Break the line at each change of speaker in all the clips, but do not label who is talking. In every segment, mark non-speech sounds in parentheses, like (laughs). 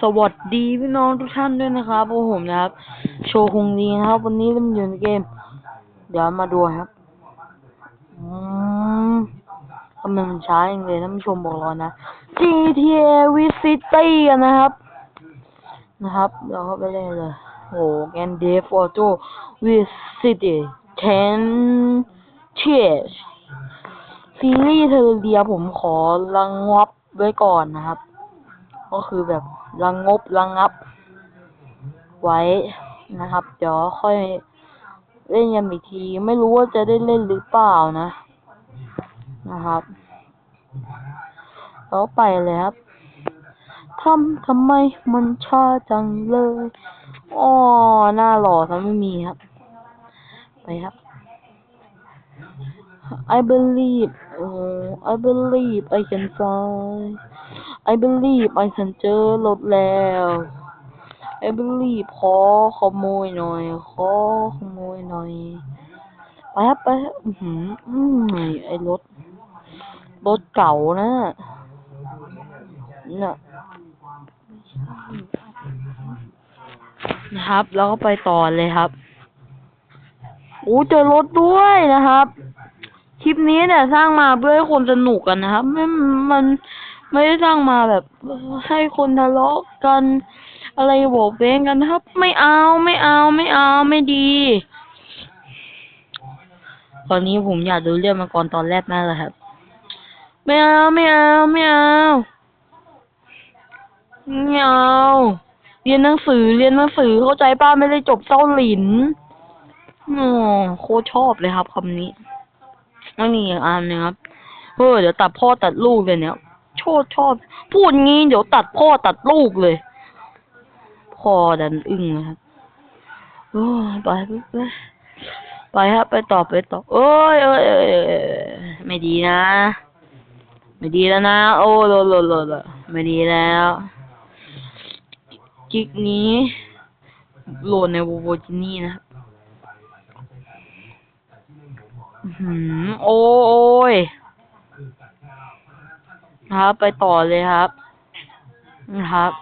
สวัสดีพี่น้องทุกท่านด้วยนะครับพวกผมนะครับ โชว์คงดีนะครับ วันนี้เล่นอยู่ในเกม เดี๋ยวมาดูครับอืมทำไมมันช้าอย่างเลยท่านผู้ชมบอกรอนะ GTA Vice City กันนะครับ นะครับ เราเข้าไปเล่นเลยโหแกนเดฟออโต้วิซิตี้เทนเชสซีรีส์เทอเรียผมขอรังงบไว้ก่อนนะครับ ก็คือแบบรังงบรังงับ ไว้นะครับ เดี๋ยวค่อยเล่นยันอีกที ไม่รู้ว่าจะได้เล่นหรือเปล่านะ นะครับแล้วไปเลยครับทำทำไมมันช้าจังเลยอ๋อหน้าหล่อทำไม่มีครับ ไปครับ I believe oh I believe I can fly I believe I can เจอรถแล้ว I believe ขอขโมยหน่อย ขอขโมยหน่อย ไปครับไปครับอื้อหืออืมไอรถ รถเก่านะน่ะนะครับ แล้วก็ไปต่อเลยครับโอ้เจอรถด้วยนะครับ คลิปนี้เนี่ยสร้างมาเพื่อให้คนสนุกกันนะครับ ไม่มัน ไม่ได้สร้างมาแบบ ให้คนทะเลาะกัน อะไรโบกเว้งกันครับ ไม่เอาไม่เอาไม่เอาไม่ดี ตอนนี้ผมอยากดูเรื่องมังกรตอนแรกนั่นแหละครับ ไม่เอาไม่เอาไม่เอาไม่เอาเรียนหนังสือเรียนหนังสือเข้าใจป้าไม่ได้จบเส้าหลินโอ๋อโคชอบเลยครับคำนี้แล้วนี่อย่างอันนึงครับเออเดี๋ยวตัดพ่อตัดลูกเลยเนี่ย โชดชอบ พูดงี้เดี๋ยวตัดพ่อตัดลูกเลยพ่อดันอึ้งนะครับโอ้ยไปไปไปไปครับไปต่อไปต่อเอ้ยเอ้ยไม่ดีนะ ไม่ดีแล้วนะ โอ้โลโลโลโลไม่ดีแล้วจิกนี้โหลดในโวโวจินี่นะครับหือโอ้ย ครับ ไปต่อเลยครับนะครับ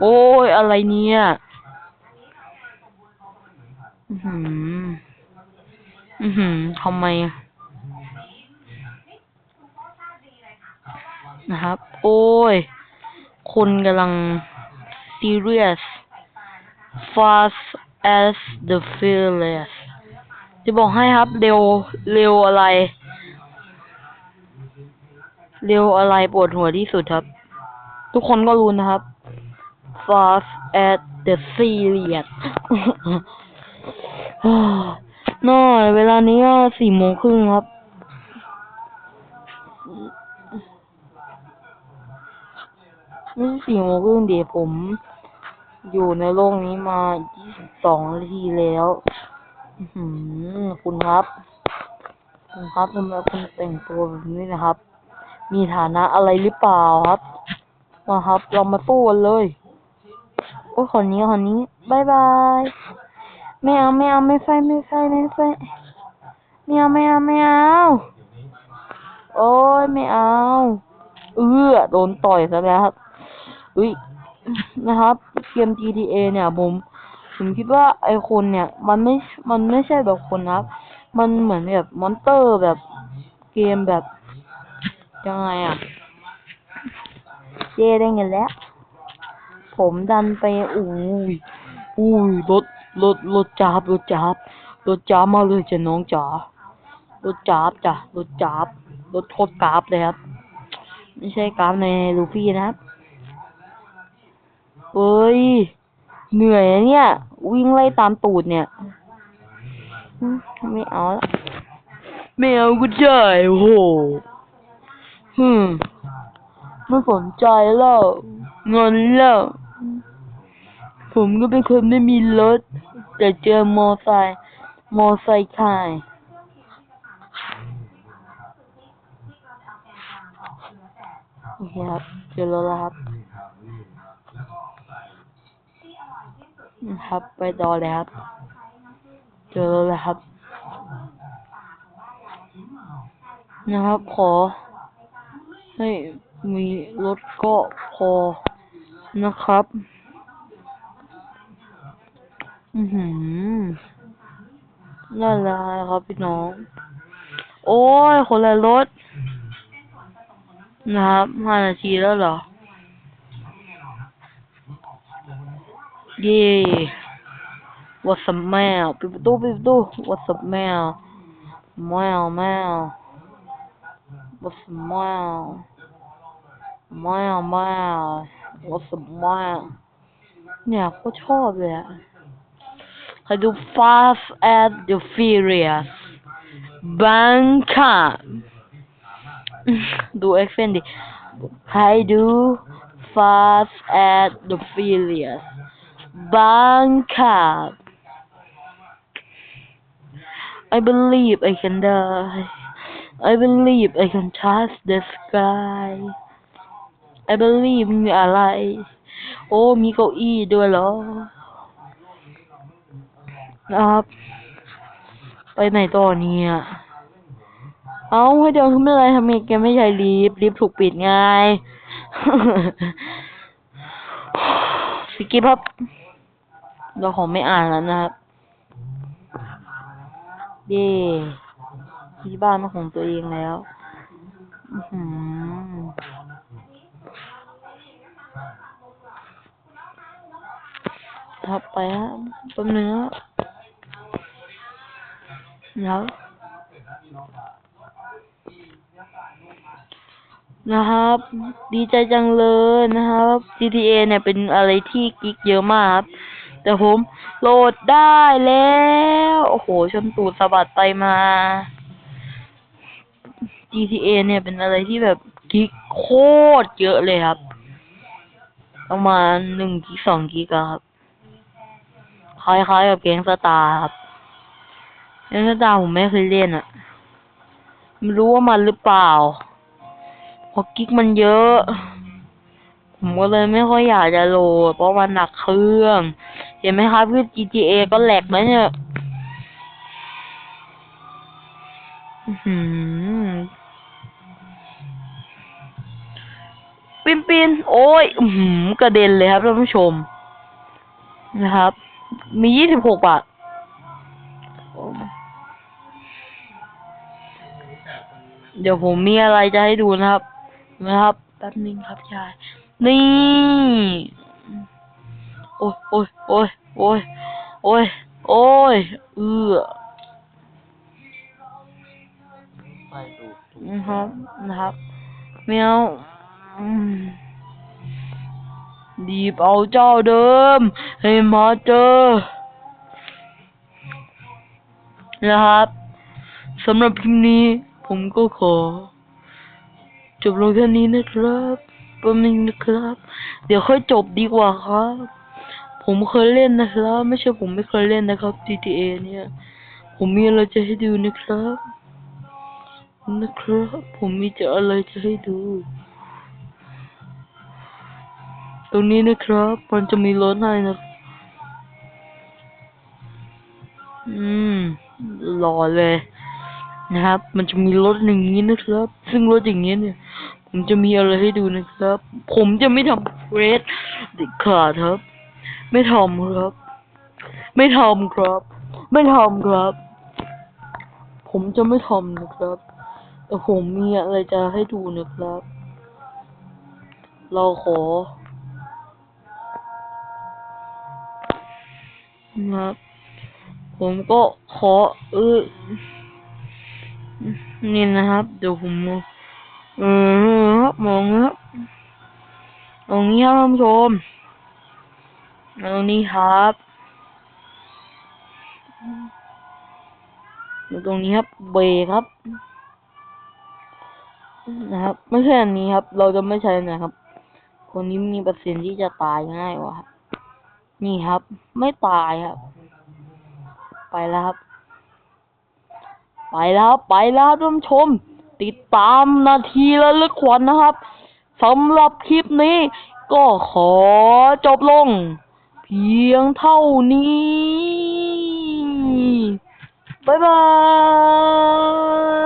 โอ้ยอะไรเนี่ยอือหือ อือหือทำไมนะครับ โอ้ย คนกำลัง serious fast as the fearless จะบอกให้ครับ เร็ว เร็วอะไร เร็วอะไรปวดหัวที่สุดครับ ทุกคนก็รู้นะครับ fast as the serious น่อยเวลานี้ก็สี่โมงครึ่งครับ นี่สี่โมงครึ่งเดี๋ยวผม อยู่ในโลกนี้มายี่สิบสองนาทีแล้วคุณครับ คุณครับทำไมคุณแต่งตัวแบบนี้นะครับ มีฐานะอะไรหรือเปล่าครับ มาครับ เรามาสู้กันเลย โอ้ยคนนี้คนนี้บายบายไม่เอาไม่เอาไม่ไฟไม่ไฟไม่ไฟไม่เอาไม่เอาไม่เอาโอ้ยไม่เอาเอื้อโดนต่อยซะแล้วครับอุ้ยนะครับเกม GTA เนี่ยผมผมคิดว่าไอคนเนี่ย มันไม่มันไม่ใช่แบบคนนะครับ มันเหมือนแบบมอนเตอร์แบบเกมแบบ ยังไงอะ เจได้เงินแล้ว ผมดันไปอุ้ยอุ้ยรถรถรถจับรถจับรถจับมาเลยจ้ะน้องจ๋ารถจับจ้ะรถจับรถโคตรกราฟเลยครับ ไม่ใช่กราฟในลูฟี่นะครับเอ้ย เหนื่อยเนี่ย วิ่งไล่ตามตูดเนี่ย ไม่เอาละไม่เอาก็ได้โห ฮึมไม่สนใจแล้วเงินแล้ว ผมก็เป็นคนไม่มีรถ แต่เจอมอไซค์มอไซค์ขายโอเคครับเจอแล้วครับนะครับไปต่อเลยครับ เจอแล้วครับ นะครับขอ ให้มีรถก็พอนะครับ อือหือนั่นแหละครับพี่น้อง โอ้ย คนละรถ นะครับห้านาทีแล้วเหรอ เย่ What's up แมวปิดประตูปิดประตู What's up แมวแมวแมวแมว แมวแมว What's up แมวเนี่ยโคตรชอบเลยอะใครดู Fast and the Furious Bangkok (laughs) ดูเอ็กเซนดิ ใครดู Fast and the Furious Bangkok I believe I can die I believe I can touch the sky I believe มีอะไร โอ้ มีเก้าอี้ด้วยเหรอ นะครับ ไปไหนต่อเนี่ย เอาให้เดินขึ้นไม่ไรทำไมแกไม่ใช้ลิฟต์ลิฟต์ถูกปิดไงสกิปครับเราขอไม่อ่านแล้วนะครับเย่ ที่บ้านเป็นของตัวเองแล้วอื้อหือครับไปฮะแป๊บนึงครับเดี๋ยวนะครับ ดีใจจังเลยนะครับ GTA เนี่ยเป็นอะไรที่กิ๊กเยอะมากครับ แต่ผมโหลดได้แล้ว โอ้โหชนตูดสะบัดไปมา GTA เนี่ยเป็นอะไรที่แบบกิ๊กโคตรเยอะเลยครับ ประมาณหนึ่งกิกสองกิกครับ คล้ายๆกับเกงสตาร์ครับเกงสตาร์ผมไม่เคยเล่นอะไม่รู้ว่ามันหรือเปล่าเพราะกิ๊กมันเยอะ ผมก็เลยไม่ค่อยอยากจะโหลด เพราะมันหนักเครื่อง เห็นไหมครับคือ GTA ก็แหลกนะเนี่ย อื้อ ปินปินโอ้ยอื้อหือกระเด็นเลยครับท่านผู้ชม นะครับ มียี่สิบหกบาทเดี๋ยวผมมีอะไรจะให้ดูนะครับ นะครับแป๊บนึงครับยายนี่ โอ้ยโอ้ยโอ้ยโอ้ยโอ้ยโอ้ยเอือ
ไปดูดู
นะครับ นะครับแมวอืม ดีบเอาเจ้าเดิม ให้มาเจอ นะครับสำหรับคลิปนี้ ผมก็ขอ จบลงแค่นี้นะครับป๊บนึงนะครับ เดี๋ยวค่อยจบดีกว่าครับ ผมเคยเล่นนะครับ ไม่ใช่ผมไม่เคยเล่นนะครับ GTA เนี่ย ผมมีอะไรจะให้ดูนะครับ นะครับ ผมมีจะอะไรจะให้ดู ตรงนี้นะครับ มันจะมีรถให้นะ อืมหล่อเลยนะครับ มันจะมีรถอย่างนี้นะครับ ซึ่งรถอย่างนี้เนี่ย ผมจะมีอะไรให้ดูนะครับ ผมจะไม่ทำเฟรดเด็ดขาดครับ ไม่ทำครับ ไม่ทำครับ ไม่ทำครับ ผมจะไม่ทำนะครับ แต่ผมมีอะไรจะให้ดูนะครับ เราขอ ครับ ผมก็ขอเออนี่นะครับเดี๋ยวผมเออครับมองครับตรงนี้ครับท่านผู้ชมตรงนี้ครับตรงนี้ครับเบรครับ นะครับ ไม่ใช่อันนี้ครับ เราจะไม่ใช้นะครับ คนนี้มีเปอร์เซ็นต์ที่จะตายง่ายกว่าครับ นี่ครับ ไม่ตายครับ ไปแล้วครับ ไปแล้วไปแล้วท่านชม ติดตามนาทีละลึกขวัญนะครับสำหรับคลิปนี้ ก็ขอจบลง เพียงเท่านี้ บ๊ายบาย